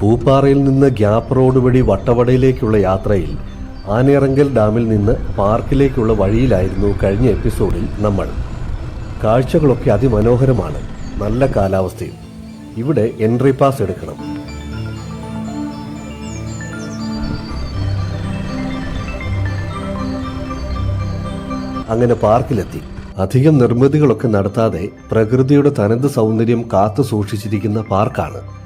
പൂപ്പാറയിൽ നിന്ന് gap road വഴി വട്ടവടയിലേക്കുള്ള യാത്രയിൽ ആനയിറങ്കൽ ഡാമിൽ നിന്ന് പാർക്കിലേക്കുള്ള വഴിയിലായിരുന്നു കഴിഞ്ഞ എപ്പിസോഡിൽ നമ്മൾ. കാഴ്ചകളൊക്കെ അതിമനോഹരമാണ്. നല്ല കാലാവസ്ഥയും ഇവിടെ എൻട്രി പാസ് എടുക്കണം. അങ്ങനെ പാർക്കിലെത്തി. അധികം നിർമ്മിതികളൊക്കെ നടത്താതെ പ്രകൃതിയുടെ തനത് സൗന്ദര്യം കാത്തു സൂക്ഷിച്ചിരിക്കുന്ന പാർക്കാണ്.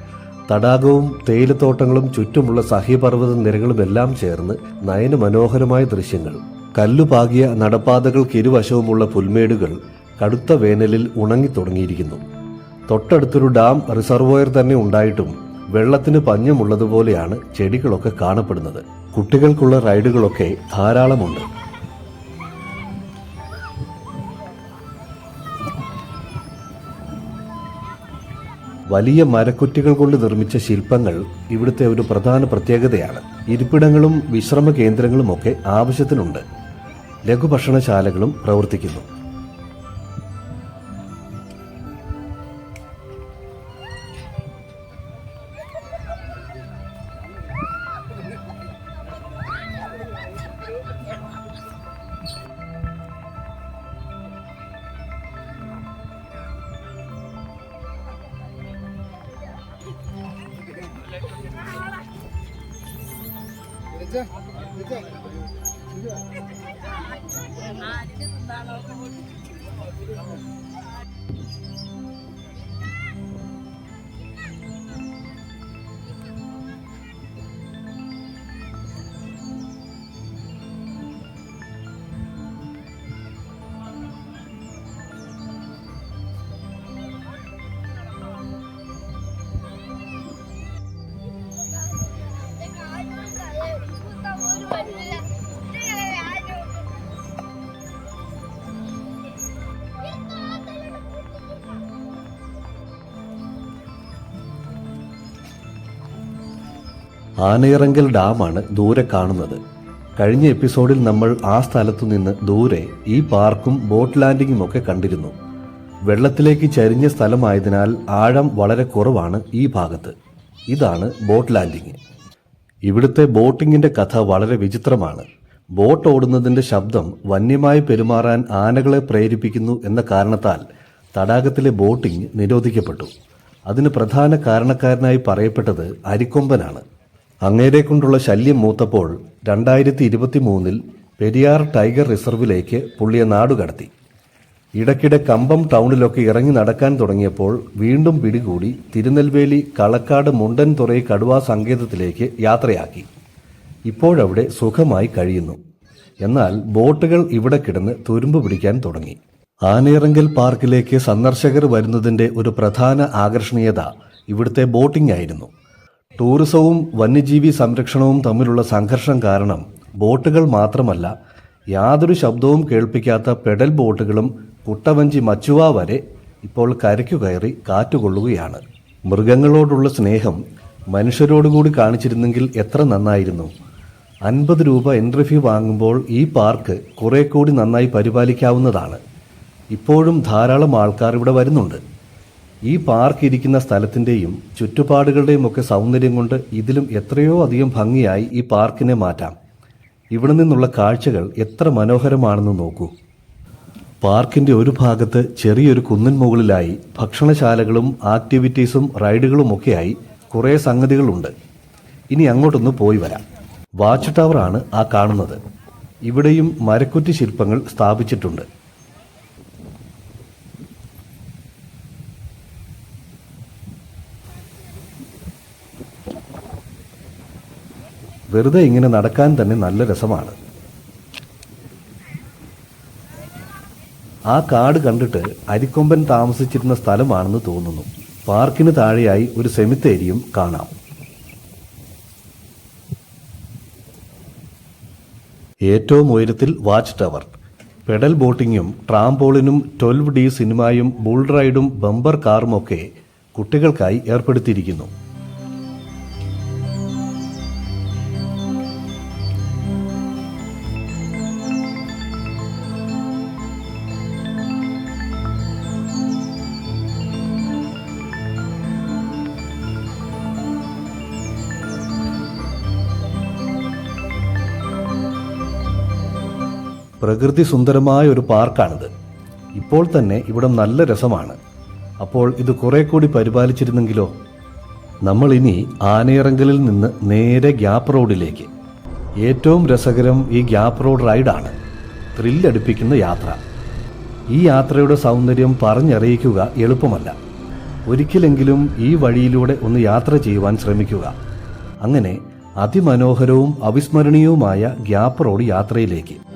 തടാകവും തേയിലത്തോട്ടങ്ങളും ചുറ്റുമുള്ള സഹ്യപർവത നിരകളുമെല്ലാം ചേർന്ന് നയനമനോഹരമായ ദൃശ്യങ്ങൾ. കല്ലുപാകിയ നടപ്പാതകൾക്ക് ഇരുവശവുമുള്ള പുൽമേടുകൾ കടുത്ത വേനലിൽ ഉണങ്ങിത്തുടങ്ങിയിരിക്കുന്നു. തൊട്ടടുത്തൊരു ഡാം റിസർവോയർ തന്നെ ഉണ്ടായിട്ടും വെള്ളത്തിന് പഞ്ഞമുള്ളതുപോലെയാണ് ചെടികളൊക്കെ കാണപ്പെടുന്നത്. കുട്ടികൾക്കുള്ള റൈഡുകളൊക്കെ ധാരാളമുണ്ട്. വലിയ മരക്കുറ്റികൾ കൊണ്ട് നിർമ്മിച്ച ശില്പങ്ങൾ ഇവിടുത്തെ ഒരു പ്രധാന പ്രത്യേകതയാണ്. ഇരിപ്പിടങ്ങളും വിശ്രമ കേന്ദ്രങ്ങളുമൊക്കെ ആവശ്യത്തിനുണ്ട്. ലഘുഭക്ഷണശാലകളും പ്രവർത്തിക്കുന്നു. 姐，姐姐，姐姐。妈，你这是哪老？ആനയിറങ്കൽ ഡാമാണ് ദൂരെ കാണുന്നത്. കഴിഞ്ഞ എപ്പിസോഡിൽ നമ്മൾ ആ സ്ഥലത്തു നിന്ന് ദൂരെ ഈ പാർക്കും ബോട്ട് ലാൻഡിങ്ങും ഒക്കെ കണ്ടിരുന്നു. വെള്ളത്തിലേക്ക് ചരിഞ്ഞ സ്ഥലമായതിനാൽ ആഴം വളരെ കുറവാണ് ഈ ഭാഗത്ത്. ഇതാണ് ബോട്ട് ലാൻഡിങ്. ഇവിടുത്തെ ബോട്ടിങ്ങിന്റെ കഥ വളരെ വിചിത്രമാണ്. ബോട്ട് ഓടുന്നതിന്റെ ശബ്ദം വന്യമായി പെരുമാറാൻ ആനകളെ പ്രേരിപ്പിക്കുന്നു എന്ന കാരണത്താൽ തടാകത്തിലെ ബോട്ടിംഗ് നിരോധിക്കപ്പെട്ടു. അതിന് പ്രധാന കാരണക്കാരനായി പറയപ്പെട്ടത് അരിക്കൊമ്പനാണ്. അങ്ങേരെ കൊണ്ടുള്ള ശല്യം മൂത്തപ്പോൾ രണ്ടായിരത്തി ഇരുപത്തി മൂന്നിൽ പെരിയാർ ടൈഗർ റിസർവിലേക്ക് പുള്ളിയെ നാടുകടത്തി ഇടയ്ക്കിടെ കമ്പം ടൗണിലൊക്കെ ഇറങ്ങി നടക്കാൻ തുടങ്ങിയപ്പോൾ വീണ്ടും പിടികൂടി തിരുനെൽവേലി കളക്കാട് മുണ്ടൻ തുറൈ കടുവാ സങ്കേതത്തിലേക്ക് യാത്രയാക്കി. ഇപ്പോഴവിടെ സുഖമായി കഴിയുന്നു. എന്നാൽ ബോട്ടുകൾ ഇവിടെ കിടന്ന് തുരുമ്പ് പിടിക്കാൻ തുടങ്ങി. ആനയിറങ്കൽ പാർക്കിലേക്ക് സന്ദർശകർ വരുന്നതിന്റെ ഒരു പ്രധാന ആകർഷണീയത ഇവിടുത്തെ ബോട്ടിംഗ് ആയിരുന്നു. ടൂറിസവും വന്യജീവി സംരക്ഷണവും തമ്മിലുള്ള സംഘർഷം കാരണം ബോട്ടുകൾ മാത്രമല്ല യാതൊരു ശബ്ദവും കേൾപ്പിക്കാത്ത പെഡൽ ബോട്ടുകളും കുട്ടവഞ്ചി മച്ചുവ വരെ ഇപ്പോൾ കരയ്ക്കു കയറി കാറ്റുകൊള്ളുകയാണ്. മൃഗങ്ങളോടുള്ള സ്നേഹം മനുഷ്യരോടുകൂടി കാണിച്ചിരുന്നെങ്കിൽ എത്ര നന്നായിരുന്നു. അൻപത് രൂപ എൻട്രി ഫീ വാങ്ങുമ്പോൾ ഈ പാർക്ക് കുറെ കൂടി നന്നായി പരിപാലിക്കാവുന്നതാണ്. ഇപ്പോഴും ധാരാളം ആൾക്കാർ ഇവിടെ വരുന്നുണ്ട്. ഈ പാർക്ക് ഇരിക്കുന്ന സ്ഥലത്തിന്റെയും ചുറ്റുപാടുകളുടെയും ഒക്കെ സൗന്ദര്യം കൊണ്ട് ഇതിലും എത്രയോ അധികം ഭംഗിയായി ഈ പാർക്കിനെ മാറ്റാം. ഇവിടെ നിന്നുള്ള കാഴ്ചകൾ എത്ര മനോഹരമാണെന്ന് നോക്കൂ. പാർക്കിന്റെ ഒരു ഭാഗത്ത് ചെറിയൊരു കുന്നിൻ മുകളിലായി ഭക്ഷണശാലകളും ആക്ടിവിറ്റീസും റൈഡുകളുമൊക്കെയായി കുറേ സംഗതികളുണ്ട്. ഇനി അങ്ങോട്ടൊന്ന് പോയി വരാം. വാച്ച് ടവറാണ് ആ കാണുന്നത്. ഇവിടെയും മരക്കുറ്റി ശില്പങ്ങൾ സ്ഥാപിച്ചിട്ടുണ്ട്. വെറുതെ ഇങ്ങനെ നടക്കാൻ തന്നെ നല്ല രസമാണ്. ആ കാട് കണ്ടിട്ട് അരിക്കൊമ്പൻ താമസിച്ചിരുന്ന സ്ഥലമാണെന്ന് തോന്നുന്നു. പാർക്കിന് താഴെയായി ഒരു സെമിത്തേരിയും കാണാം. ഏറ്റവും ഉയരത്തിൽ വാച്ച് ടവർ. പെഡൽ ബോട്ടിങ്ങും ട്രാംപോളിനും ട്വൽവ് ഡി സിനിമയും ബുൾ റൈഡും ബമ്പർ കാറുമൊക്കെ കുട്ടികൾക്കായി ഏർപ്പെടുത്തിയിരിക്കുന്നു. പ്രകൃതി സുന്ദരമായ ഒരു പാർക്കാണിത്. ഇപ്പോൾ തന്നെ ഇവിടെ നല്ല രസമാണ്. അപ്പോൾ ഇത് കുറെ കൂടി പരിപാലിച്ചിരുന്നെങ്കിലോ? നമ്മൾ ഇനി ആനയിറങ്കലിൽ നിന്ന് നേരെ ഗ്യാപ്പ് റോഡിലേക്ക്. ഏറ്റവും രസകരം ഈ ഗ്യാപ്പ് റോഡ് റൈഡാണ്. ത്രില്ലടിപ്പിക്കുന്ന യാത്ര. ഈ യാത്രയുടെ സൗന്ദര്യം പറഞ്ഞറിയിക്കുക എളുപ്പമല്ല. ഒരിക്കലെങ്കിലും ഈ വഴിയിലൂടെ ഒന്ന് യാത്ര ചെയ്യുവാൻ ശ്രമിക്കുക. അങ്ങനെ അതിമനോഹരവും അവിസ്മരണീയവുമായ ഗ്യാപ്പ് റോഡ് യാത്രയിലേക്ക്.